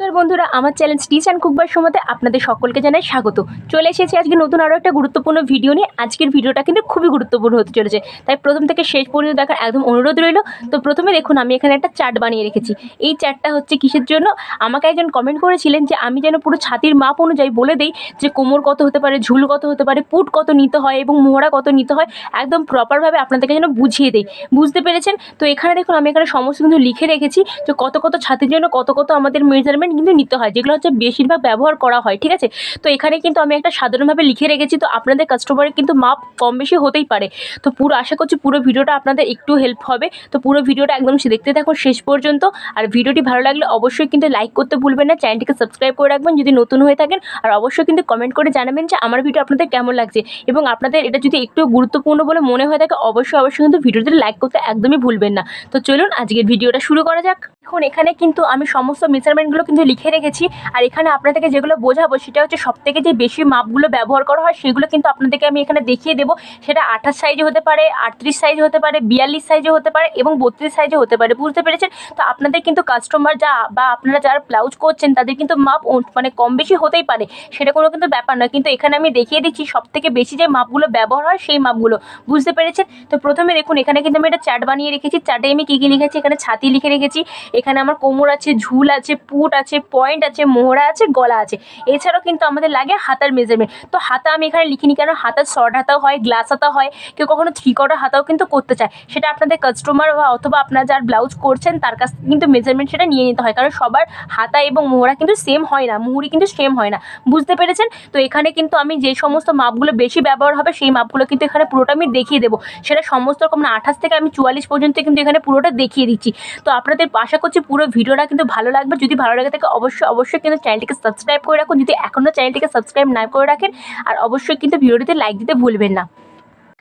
নমস্কার বন্ধুরা, আমার চ্যানেল স্টিচ অ্যান্ড কুকবার সময়তে আপনাদের সকলকে জানাই স্বাগত। চলে এসেছি আজকে নতুন আরও একটা গুরুত্বপূর্ণ ভিডিও নিয়ে। আজকের ভিডিওটা কিন্তু খুবই গুরুত্বপূর্ণ হতে চলেছে। তাই প্রথম থেকে শেষ পর্যন্ত দেখার একদম অনুরোধ রইল। তো প্রথমে দেখুন, আমি এখানে একটা চার্ট বানিয়ে রেখেছি। এই চার্টটা হচ্ছে কিসের জন্য? আমাকে একজন কমেন্ট করেছিলেন যে, আমি যেন পুরো ছাতির মাপ অনুযায়ী বলে দিই যে, কোমর কত হতে পারে, ঝুল কত হতে পারে, পুট কত নিতে হয় এবং মোহরা কত নিতে হয়, একদম প্রপারভাবে আপনাদেরকে যেন বুঝিয়ে দিই। বুঝতে পেরেছেন? তো এখানে দেখুন, আমি এখানে সমস্ত কিন্তু লিখে রেখেছি যে, কত কত ছাতির জন্য কত কত আমাদের মেজারমেন্ট কিন্তু নিতে হয়, যেগুলো হচ্ছে বেশিরভাগ ব্যবহার করা হয়, ঠিক আছে? তো এখানে কিন্তু আমি একটা সাধারণভাবে লিখে রেখেছি, তো আপনাদের কাস্টমারের কিন্তু মাপ কম বেশি হতেই পারে। তো পুরো, আশা করছি পুরো ভিডিওটা আপনাদের একটু হেল্প হবে। তো পুরো ভিডিওটা একদম দেখতে থাকুন শেষ পর্যন্ত। আর ভিডিওটি ভালো লাগলে অবশ্যই কিন্তু লাইক করতে ভুলবেন না, চ্যানেলটিকে সাবস্ক্রাইব করে রাখবেন যদি নতুন হয়ে থাকেন। আর অবশ্যই কিন্তু কমেন্ট করে জানাবেন যে আমার ভিডিও আপনাদের কেমন লাগছে। এবং আপনাদের এটা যদি একটু গুরুত্বপূর্ণ বলে মনে হয়ে থাকে, অবশ্যই অবশ্যই কিন্তু ভিডিওটি লাইক করতে একদমই ভুলবেন না। তো চলুন, আজকের ভিডিওটা শুরু করা যাক। এখন এখানে কিন্তু আমি সমস্ত মেজারমেন্টগুলো কিন্তু লিখে রেখেছি, আর এখানে আপনাদেরকে যেগুলো বোঝাবো সেটা হচ্ছে সব থেকে যে বেশি মাপগুলো ব্যবহার করা হয় সেগুলো কিন্তু আপনাদেরকে আমি এখানে দেখিয়ে দেবো। সেটা আঠাশ সাইজে হতে পারে, আটত্রিশ সাইজে হতে পারে, বিয়াল্লিশ সাইজে হতে পারে এবং বত্রিশ সাইজে হতে পারে। বুঝতে পেরেছেন? তো আপনাদের কিন্তু কাস্টমার যা বা আপনারা যারা ব্লাউজ করছেন, তাদের কিন্তু মাপ মানে কম বেশি হতেই পারে। সেটা কোনো কিন্তু ব্যাপার নয়। কিন্তু এখানে আমি দেখিয়ে দিচ্ছি সব থেকে বেশি যে মাপগুলো ব্যবহার হয় সেই মাপগুলো। বুঝতে পেরেছেন? তো প্রথমে দেখুন, এখানে কিন্তু আমি একটা চার্ট বানিয়ে রেখেছি। চার্টে আমি কী কী লিখেছি? এখানে ছাতি লিখে রেখেছি। এখানে আমার কোমর আছে, ঝুল আছে, পুট আছে পয়েন্ট আছে, মোহরা আছে, গলা আছে। এছাড়াও কিন্তু আমাদের লাগে হাতার মেজারমেন্ট তো হাতা আমি এখানে লিখিনি কেন? হাতার শর্ট হাতাও হয় গ্লাস হাতা হয়। কেউ কখনো থ্রি কোয়ার্টার হাতাও কিন্তু করতে চায়। সেটা আপনাদের কাস্টমার বা অথবা আপনারা যার ব্লাউজ করছেন, তার কাছ কিন্তু মেজারমেন্ট সেটা নিয়ে নিতে হয়। কারণ সবার হাতা এবং মোহরা কিন্তু সেম হয় না, মুহুরি কিন্তু সেম হয় না। বুঝতে পেরেছেন? তো এখানে কিন্তু আমি যে সমস্ত মাপগুলো বেশি ব্যবহার হবে, সেই মাপগুলো কিন্তু এখানে পুরোটা আমি দেখিয়ে দেবো। সেটা সমস্ত রকম আঠাশ থেকে আমি চুয়াল্লিশ পর্যন্ত কিন্তু এখানে পুরোটা দেখিয়ে দিচ্ছি। তো আপনাদের আশা করছি পুরো ভিডিওটা কিন্তু ভালো লাগবে। যদি ভালো লাগে থাকে অবশ্যই অবশ্যই কিন্তু চ্যানেলটিকে সাবস্ক্রাইব করে রাখুন। যদি এখনও চ্যানেলটিকে সাবস্ক্রাইব না করে রাখেন, আর অবশ্যই কিন্তু ভিডিওটিতে লাইক দিতে ভুলবেন না।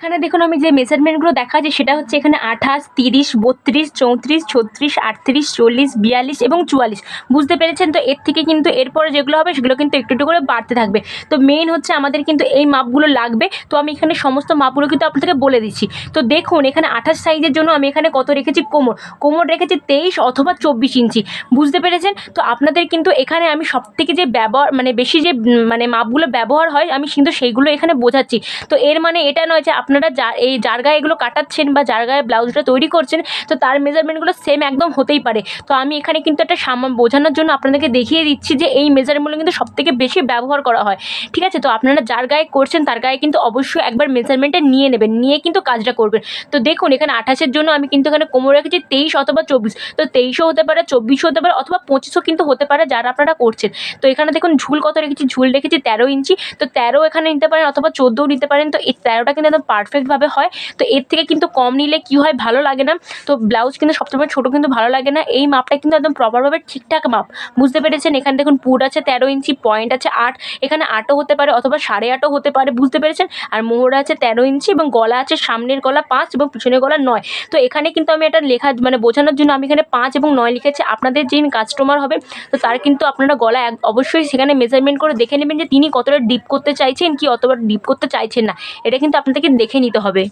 এখানে দেখুন আমি যে মেজারমেন্টগুলো দেখাচ্ছি সেটা হচ্ছে এখানে আঠাশ, তিরিশ, বত্রিশ, চৌত্রিশ, ছত্রিশ, আটত্রিশ, চল্লিশ, বিয়াল্লিশ এবং চুয়াল্লিশ। বুঝতে পেরেছেন? তো এর থেকে কিন্তু এরপরে যেগুলো হবে, সেগুলো কিন্তু একটু একটু করে বাড়তে থাকবে। তো মেইন হচ্ছে আমাদের কিন্তু এই মাপগুলো লাগবে। তো আমি এখানে সমস্ত মাপগুলো কিন্তু আপনাদেরকে বলে দিচ্ছি। তো দেখুন, এখানে আঠাশ সাইজের জন্য আমি এখানে কত রেখেছি? কোমর। কোমর রেখেছি তেইশ অথবা চব্বিশ ইঞ্চি। বুঝতে পেরেছেন? তো আপনাদের কিন্তু এখানে আমি সব থেকে যে ব্যবহার মানে বেশি যে মানে মাপগুলো ব্যবহার হয়, আমি কিন্তু সেইগুলো এখানে বোঝাচ্ছি। তো এর মানে এটা নয় যে আপনারা যা, এই যার গায়ে এগুলো কাটাচ্ছেন বা যার গায়ে ব্লাউজটা তৈরি করছেন, তো তার মেজারমেন্টগুলো সেম একদম হতেই পারে। তো আমি এখানে কিন্তু একটা সামা, বোঝানোর জন্য আপনাদেরকে দেখিয়ে দিচ্ছি যে এই মেজারমেন্টগুলো কিন্তু সবথেকে বেশি ব্যবহার করা হয়। ঠিক আছে? তো আপনারা যার গায়ে করছেন, তার গায়ে কিন্তু অবশ্যই একবার মেজারমেন্টটা নিয়ে নেবেন, নিয়ে কিন্তু কাজটা করবেন। তো দেখুন, এখানে আঠাশের জন্য আমি কিন্তু এখানে কোমর রেখেছি তেইশ অথবা চব্বিশ। তো তেইশও হতে পারে, চব্বিশও হতে পারে অথবা পঁচিশও কিন্তু হতে পারে যারা আপনারা করছেন। তো এখানে দেখুন ঝুল কত রেখেছি? ঝুল রেখেছি তেরো ইঞ্চি। তো তেরো এখানে নিতে পারেন অথবা চোদ্দোও নিতে পারেন। তো এই তেরোটা কিন্তু একদম পারফেক্টভাবে হয়, তো এর থেকে কিন্তু কম নিলে কী হয়? ভালো লাগে না। তো ব্লাউজ কিন্তু সবসময় ছোটো কিন্তু ভালো লাগে না। এই মাপটা কিন্তু একদম প্রপারভাবে ঠিকঠাক মাপ। বুঝতে পেরেছেন? এখানে দেখুন পুট আছে তেরো ইঞ্চি পয়েন্ট আছে আট। এখানে আটও হতে পারে অথবা সাড়ে আটও হতে পারে, বুঝতে পেরেছেন? আর মোহরা আছে তেরো ইঞ্চি এবং গলা আছে সামনের গলা পাঁচ এবং পিছনের গলা নয়। তো এখানে কিন্তু আমি এটা লেখা মানে বোঝানোর জন্য আমি এখানে পাঁচ এবং নয় লিখেছি। আপনাদের যে কাস্টমার হবে, তো তার কিন্তু আপনারা গলা অবশ্যই সেখানে মেজারমেন্ট করে দেখে নেবেন যে তিনি কতটা ডিপ করতে চাইছেন, কি অতটা ডিপ করতে চাইছেন না। এটা কিন্তু আপনাদেরকে দেখে নিতে হবে।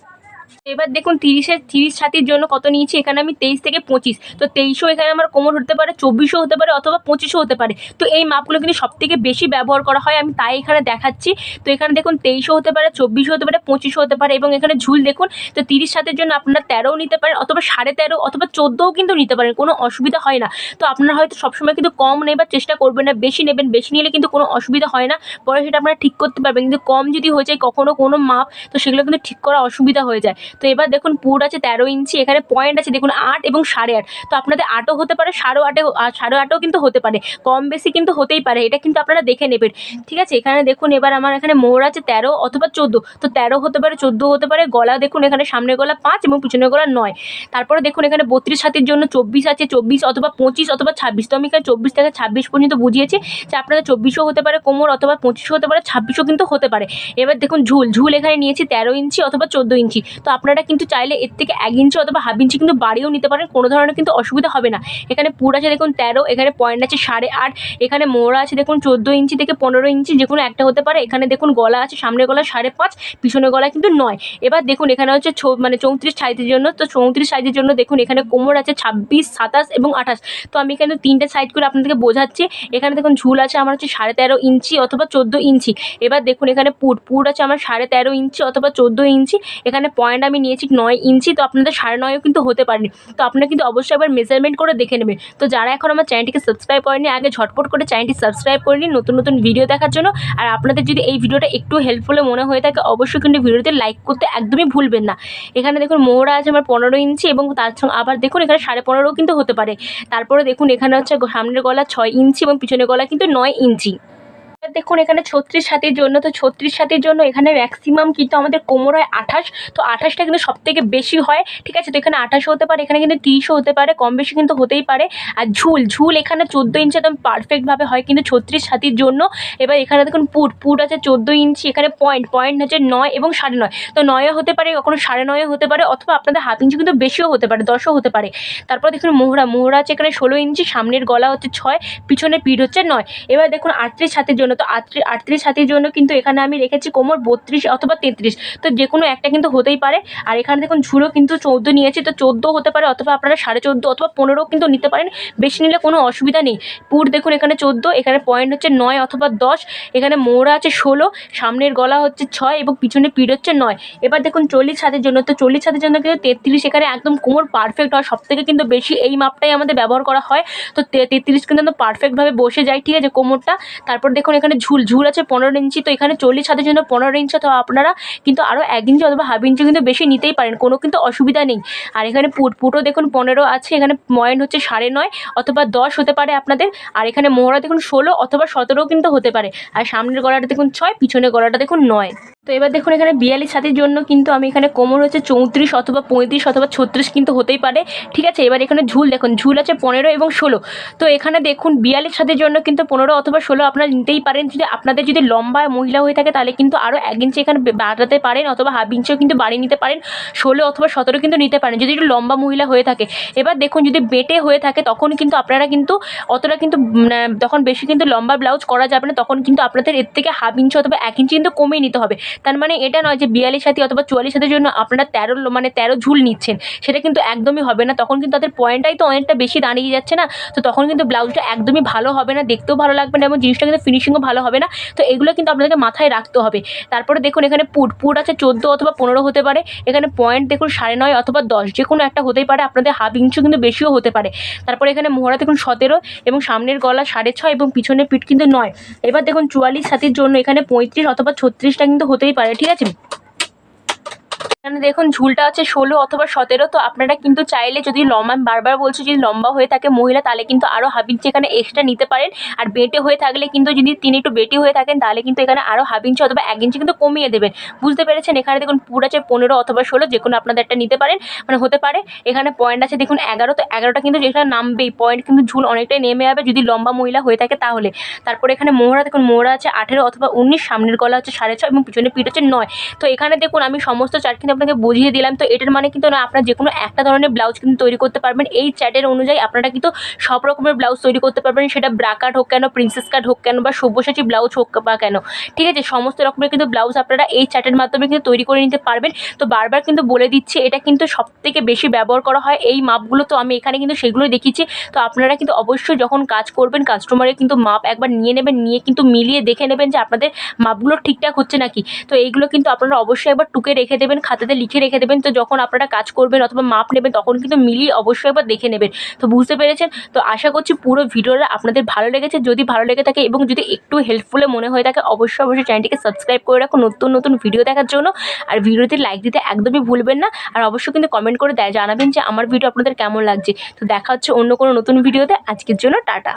এবার দেখুন তিরিশের, তিরিশ ছাতির জন্য কত নিয়েছি? এখানে আমি তেইশ থেকে পঁচিশ। তো তেইশও এখানে আমার কোমর হতে পারে, চব্বিশও হতে পারে অথবা পঁচিশও হতে পারে। তো এই মাপগুলো কিন্তু সব থেকে বেশি ব্যবহার করা হয়, আমি তাই এখানে দেখাচ্ছি। তো এখানে দেখুন তেইশও হতে পারে, চব্বিশও হতে পারে, পঁচিশও হতে পারে এবং এখানে ঝুল দেখুন, তো তিরিশ ছাতের জন্য আপনারা তেরোও নিতে পারেন অথবা সাড়ে তেরো অথবা চোদ্দোও কিন্তু নিতে পারেন, কোনো অসুবিধা হয় না। তো আপনারা হয়তো সবসময় কিন্তু কম নেবার চেষ্টা করবেন না, বেশি নেবেন, বেশি নিলে কিন্তু কোনো অসুবিধা হয় না। পরে সেটা আপনারা ঠিক করতে পারবেন, কিন্তু কম যদি হয়ে যায় কখনও কোনো মাপ, তো সেগুলো কিন্তু ঠিক করা অসুবিধা হয়ে যায়। তো এবার দেখুন পুর আছে তেরো ইঞ্চি, এখানে পয়েন্ট আছে দেখুন আট এবং সাড়ে আট। তো আপনাদের আটও হতে পারে, সাড়ে আটে সাড়ে আটও কিন্তু হতে পারে। কম বেশি কিন্তু হতেই পারে, এটা কিন্তু আপনারা দেখে নেবেন। ঠিক আছে, এখানে দেখুন এবার আমার এখানে মোহর আছে তেরো অথবা চোদ্দ। তো তেরো হতে পারে, চোদ্দ হতে পারে, গলা দেখুন এখানে সামনে গলা পাঁচ এবং পিছনের গলা নয়। তারপরে দেখুন এখানে বত্রিশ হাতের জন্য চব্বিশ আছে, চব্বিশ অথবা পঁচিশ অথবা ছাব্বিশ। তো আমি এখানে চব্বিশ থেকে ছাব্বিশ পর্যন্ত বুঝিয়েছি, যে আপনাদের চব্বিশও হতে পারে কোমর অথবা পঁচিশও হতে পারে, ছাব্বিশও কিন্তু হতে পারে। এবার দেখুন ঝুল ঝুল এখানে নিয়েছি তেরো ইঞ্চি অথবা চোদ্দ ইঞ্চি। তো আপনারা কিন্তু চাইলে এর থেকে এক ইঞ্চি অথবা হাফ ইঞ্চি কিন্তু বাড়িয়েও নিতে পারেন, কোনো ধরনের কিন্তু অসুবিধা হবে না। এখানে পুর আছে দেখুন তেরো, এখানে পয়েন্ট আছে সাড়ে আট, এখানে মোড়া আছে দেখুন চোদ্দ ইঞ্চি থেকে পনেরো ইঞ্চি যে কোনো একটা হতে পারে। এখানে দেখুন গলা আছে, সামনের গলা সাড়ে পাঁচ, পিছনের গলা কিন্তু নয়। এবার দেখুন এখানে হচ্ছে মানে চৌত্রিশ সাইজের জন্য, তো চৌত্রিশ সাইজের জন্য দেখুন এখানে কোমর আছে ছাব্বিশ, সাতাশ এবং আঠাশ। তো আমি এখানে তিনটে সাইড করে আপনাদেরকে বোঝাচ্ছি। এখানে দেখুন ঝুল আছে আমার হচ্ছে সাড়ে তেরো ইঞ্চি অথবা চোদ্দ ইঞ্চি এবার দেখুন এখানে পুট পুট আছে আমার সাড়ে তেরো ইঞ্চি অথবা চোদ্দ ইঞ্চি এখানে পয়েন্ট আমি নিয়েছি নয় ইঞ্চি, তো আপনাদের সাড়ে নয়ও কিন্তু হতে পারেনি। তো আপনারা কিন্তু অবশ্যই একবার মেজারমেন্ট করে দেখে নেবেন। তো যারা এখন আমার চ্যানেলটিকে সাবস্ক্রাইব করেনি আগে ঝটপট করে চ্যানেলটি সাবস্ক্রাইব করে নিন নতুন নতুন ভিডিও দেখার জন্য। আর আপনাদের যদি এই ভিডিওটা একটু হেল্পফুল মনে হয়ে থাকে, অবশ্যই কিন্তু ভিডিওতে লাইক করতে একদমই ভুলবেন না। এখানে দেখুন মোহরা আছে আমার পনেরো ইঞ্চি এবং তার সঙ্গে আবার দেখুন এখানে সাড়ে পনেরোও কিন্তু হতে পারে। তারপরে দেখুন এখানে হচ্ছে সামনের গলা ছয় ইঞ্চি এবং পিছনের গলা কিন্তু নয় ইঞ্চি। দেখুন, এখানে ছত্রিশ সাতির জন্য, তো ছত্রিশ সাতির জন্য এখানে ম্যাক্সিমাম কিন্তু আমাদের কোমর হয় আঠাশ, তো আঠাশটা কিন্তু সব থেকে বেশি হয়, ঠিক আছে? তো এখানে আঠাশও হতে পারে, এখানে কিন্তু তিরিশও হতে পারে, কম বেশি কিন্তু হতেই পারে। আর ঝুল ঝুল এখানে চোদ্দ ইঞ্চি একদম পারফেক্টভাবে হয়, কিন্তু ছত্রিশ সাতির জন্য এবার এখানে দেখুন পুট পুট আছে চোদ্দ ইঞ্চি, এখানে পয়েন্ট পয়েন্ট হচ্ছে নয় এবং সাড়ে নয়। তো নয়ও হতে পারে, কখনো সাড়ে নয়ও হতে পারে, অথবা আপনাদের হাফ ইঞ্চি কিন্তু বেশিও হতে পারে, দশও হতে পারে। তারপর দেখুন, মোহরা মোহরা আছে এখানে ষোলো ইঞ্চি, সামনের গলা হচ্ছে ছয়, পিছনের পিঠ হচ্ছে নয়। এবার দেখুন, আটত্রিশ ছাতির জন্য তো আটত্রিশ ছাতির জন্য কিন্তু এখানে আমি রেখেছি কোমর বত্রিশ অথবা তেত্রিশ। তো যে কোনো একটা কিন্তু হতেই পারে। আর এখানে দেখুন ঝুলও কিন্তু চৌদ্দো নিয়েছি, তো চৌদ্দো হতে পারে অথবা আপনারা সাড়ে চৌদ্দো অথবা পনেরো কিন্তু নিতে পারেন। বেশি নিলে কোনো অসুবিধা নেই। পুর দেখুন, এখানে চৌদ্দো, এখানে পয়েন্ট হচ্ছে নয় অথবা দশ, এখানে মোড়া আছে ষোলো, সামনের গলা হচ্ছে ছয় এবং পিছনে পিঠ হচ্ছে নয়। এবার দেখুন, চল্লিশ ছাদের জন্য, তো চল্লিশ ছাদের জন্য কিন্তু তেত্রিশ, এখানে একদম কোমর পারফেক্ট হয়। সব থেকে কিন্তু বেশি এই মাপটাই আমাদের ব্যবহার করা হয়। তো তেত্রিশ কিন্তু পারফেক্টভাবে বসে যায়, ঠিক আছে, কোমরটা। তারপর দেখুন এখানে ঝুল ঝুল আছে পনেরো ইঞ্চি, তো এখানে চল্লিশ হাতের জন্য পনেরো ইঞ্চি, তো আপনারা কিন্তু আরও এক ইঞ্চি অথবা হাফ ইঞ্চি কিন্তু বেশি নিতেই পারেন, কোনো কিন্তু অসুবিধা নেই। আর এখানে পুট পুটো দেখুন পনেরো আছে, এখানে পয়েন্ট হচ্ছে সাড়ে নয় অথবা দশ হতে পারে আপনাদের, আর এখানে মোহরা দেখুন ষোলো অথবা সতেরো কিন্তু হতে পারে, আর সামনের গলাটা দেখুন ছয়, পিছনের গলাটা দেখুন নয়। তো এবার দেখুন এখানে বিয়াল্লিশ ছাতির জন্য কিন্তু আমি এখানে কোমর হচ্ছে চৌত্রিশ অথবা পঁয়ত্রিশ অথবা ছত্রিশ কিন্তু হতেই পারে। ঠিক আছে, এবার এখানে ঝুল, দেখুন, ঝুল আছে পনেরো এবং ষোলো। তো এখানে দেখুন বিয়াল্লিশ ছাতির জন্য কিন্তু পনেরো অথবা ষোলো আপনারা নিতেই পারেন। যদি আপনাদের যদি লম্বা মহিলা হয়ে থাকে তাহলে কিন্তু আরও এক ইঞ্চি এখানে বাড়াতে পারেন অথবা হাফ ইঞ্চিও কিন্তু বাড়িয়ে নিতে পারেন। ষোলো অথবা সতেরো কিন্তু নিতে পারেন। যদি একটু লম্বা মহিলা হয়ে থাকে। এবার দেখুন যদি বেটে হয়ে থাকে তখন কিন্তু আপনারা কিন্তু অতটা কিন্তু তখন বেশি কিন্তু লম্বা ব্লাউজ করা যাবে না। তখন কিন্তু আপনাদের এর থেকে হাফ ইঞ্চি অথবা এক ইঞ্চি কিন্তু কমিয়ে নিতে হবে। তার মানে এটা নয় যে বিয়াল্লিশ সাথী অথবা চুয়াল্লিশ সাথের জন্য আপনারা তেরো মানে তেরো ঝুল নিচ্ছেন। সেটা কিন্তু একদমই হবে না। তখন কিন্তু তাদের পয়েন্টটাই তো অনেকটা বেশি দাঁড়িয়ে যাচ্ছে না। তো তখন কিন্তু ব্লাউজটা একদমই ভালো হবে না, দেখতেও ভালো লাগবে না এবং জিনিসটা কিন্তু ফিনিশিংও ভালো হবে না। তো এগুলো কিন্তু আপনাদেরকে মাথায় রাখতে হবে। তারপরে দেখুন এখানে পুট পুট আছে চোদ্দ অথবা পনেরো হতে পারে। এখানে পয়েন্ট দেখুন সাড়ে নয় অথবা দশ যে কোনো একটা হতেই পারে। আপনাদের হাফ ইঞ্চি কিন্তু বেশিও হতে পারে। তারপরে এখানে মোহরা দেখুন সতেরো এবং সামনের গলা সাড়ে ছয় এবং পিছনের পিঠ কিন্তু নয়। এবার দেখুন চুয়াল্লিশ সাথীর জন্য এখানে পঁয়ত্রিশ অথবা ছত্রিশটা কিন্তু হতেই পারে ঠিক আছে? এখানে দেখুন, ঝুলটা আছে ষোলো অথবা সতেরো, তো আপনারা কিন্তু চাইলে যদি লম্বা বারবার বলছি যদি লম্বা হয়ে থাকে মহিলা, তাহলে কিন্তু আরও হাফ ইঞ্চি এখানে এক্সট্রা নিতে পারেন। আর বেটে হয়ে থাকলে কিন্তু যদি তিনি একটু বেটি হয়ে থাকেন, তাহলে কিন্তু এখানে আরও হাফ ইঞ্চি অথবা এক ইঞ্চি কিন্তু কমিয়ে দেবেন। বুঝতে পেরেছেন? এখানে দেখুন পুর আছে পনেরো অথবা ষোলো যে কোনো আপনাদের একটা নিতে পারেন। মানে হতে পারে। এখানে পয়েন্ট আছে দেখুন এগারো, তো এগারোটা কিন্তু যেটা নামবেই। পয়েন্ট কিন্তু ঝুল অনেকটাই নেমে যাবে যদি লম্বা মহিলা হয়ে থাকে তাহলে। তারপরে এখানে মোহরা, দেখুন মোহরা আছে আঠেরো অথবা উনিশ, সামনের গলা হচ্ছে সাড়ে ছয় এবং পিছনে পিঠ হচ্ছে নয়। তো এখানে দেখুন আমি সমস্ত চার্ট কিন্তু আপনাকে বুঝিয়ে দিলাম। তো এটার মানে কিন্তু না, আপনারা যে কোনো একটা ধরনের ব্লাউজ কিন্তু তৈরি করতে পারবেন। এই চ্যাটের অনুযায়ী আপনারা কিন্তু সব রকমের ব্লাউজ তৈরি করতে পারবেন। সেটা ব্রাকাট হোক কেন, প্রিন্সেস কাট হোক কেন বা সব্যসাচী ব্লাউজ হোক বা কেন। ঠিক আছে? সমস্ত রকমের কিন্তু ব্লাউজ আপনারা এই চ্যাটের মাধ্যমে কিন্তু তৈরি করে নিতে পারবেন। তো বারবার কিন্তু বলে দিচ্ছি, এটা কিন্তু সব থেকে বেশি ব্যবহার করা হয়। এই মাপগুলো তো আমি এখানে কিন্তু সেগুলোই দেখিয়েছি। তো আপনারা কিন্তু অবশ্যই যখন কাজ করবেন কাস্টমারের কিন্তু মাপ একবার নিয়ে নেবেন, নিয়ে কিন্তু মিলিয়ে দেখে নেবেন যে আপনাদের মাপগুলো ঠিকঠাক হচ্ছে নাকি। তো এইগুলো কিন্তু আপনারা অবশ্যই একবার টুকে রেখে দেবেন খাতাতে লিখে রেখে দেবেন। তো যখন আপনারা কাজ করবেন অথবা মাপ নেবেন, তখন কিন্তু মিলিয়ে অবশ্যই একবার দেখে নেবেন। তো বুঝতে পেরেছেন? তো আশা করছি পুরো ভিডিওটা আপনাদের ভালো লেগেছে। যদি ভালো লেগে থাকে এবং যদি একটু হেল্পফুল মনে হয়ে থাকে, অবশ্যই অবশ্যই চ্যানেলটিকে সাবস্ক্রাইব করে রাখুন নতুন নতুন ভিডিও দেখার জন্য। আর ভিডিওতে লাইক দিতে একদমই ভুলবেন না। আর অবশ্যই কিন্তু কমেন্ট করে দেয় জানাবেন যে আমার ভিডিও আপনাদের কেমন লাগছে। তো দেখা হচ্ছে অন্য কোনো নতুন ভিডিওতে। আজকের জন্য টাটা।